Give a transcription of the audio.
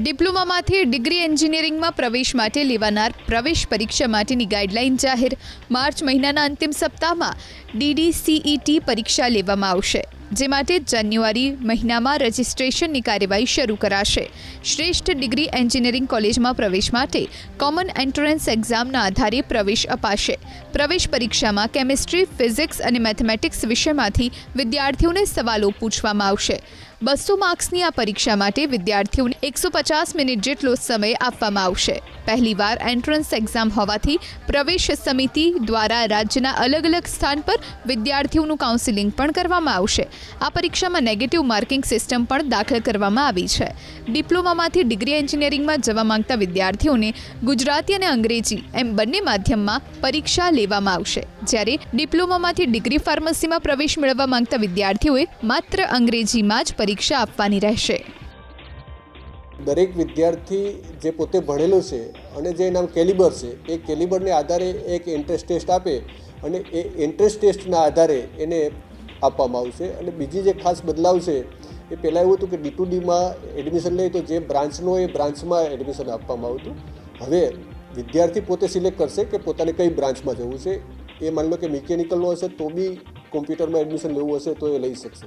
ડિપ્લોમામાંથી degree એન્જિનિયરિંગમાં પ્રવેશ માટે લેવાનાર પ્રવેશ પરીક્ષા માટેની ગાઈડલાઇન જાહેર. માર્ચ મહિનાના અંતિમ સપ્તાહમાં ડીડીસીઈટી પરીક્ષા લેવામાં આવશે. જે માટે જાન્યુઆરી મહિનામાં રજિસ્ટ્રેશનની કાર્યવાહી શરૂ કરાશે. શ્રેષ્ઠ ડિગ્રી એન્જિનિયરિંગ કોલેજમાં પ્રવેશ માટે કોમન એન્ટ્રન્સ એક્ઝામના આધારે પ્રવેશ અપાશે. પ્રવેશ પરીક્ષામાં કેમિસ્ટ્રી, ફિઝિક્સ અને મેથેમેટિક્સ વિષયમાંથી વિદ્યાર્થીઓને સવાલો પૂછવામાં આવશે. બસો માર્ક્સની આ પરીક્ષા માટે વિદ્યાર્થીઓને એકસો પચાસ મિનિટ જેટલો સમય આપવામાં આવશે. પહેલીવાર એન્ટ્રન્સ એક્ઝામ હોવાથી પ્રવેશ સમિતિ દ્વારા રાજ્યના અલગ અલગ સ્થાન પર વિદ્યાર્થીઓનું કાઉન્સિલિંગ પણ કરવામાં આવશે. આ પરીક્ષામાં નેગેટિવ માર્કિંગ સિસ્ટમ પણ દાખલ કરવામાં આવી છે. ડિપ્લોમામાંથી ડિગ્રી એન્જિનિયરિંગમાં જવા માંગતા વિદ્યાર્થીઓને ગુજરાતી અને અંગ્રેજી એમ બંને માધ્યમમાં પરીક્ષા લેવામાં આવશે. જ્યારે ડિપ્લોમામાંથી ડિગ્રી ફાર્મસીમાં પ્રવેશ મેળવવા માંગતા વિદ્યાર્થીઓએ માત્ર અંગ્રેજીમાં જ પરીક્ષા આપવાની રહેશે. દરેક વિદ્યાર્થી જે પોતે ભણેલો છે અને જે એના કેલિબર છે, એ કેલિબરને આધારે એક એન્ટ્રન્સ ટેસ્ટ આપે અને એ એન્ટ્રન્સ ટેસ્ટના આધારે એને આપવામાં આવશે. અને બીજી જે ખાસ બદલાવ છે, એ પહેલાં એવું હતું કે ડી ટુ ડીમાં એડમિશન લે તો જે બ્રાન્ચનો એ બ્રાન્ચમાં એડમિશન આપવામાં આવતું. હવે વિદ્યાર્થી પોતે સિલેક્ટ કરશે કે પોતાને કઈ બ્રાન્ચમાં જવું છે. એ માની લો કે મિકેનિકલનો હશે તો બી કોમ્પ્યુટરમાં એડમિશન લેવું હશે તો એ લઈ શકશે.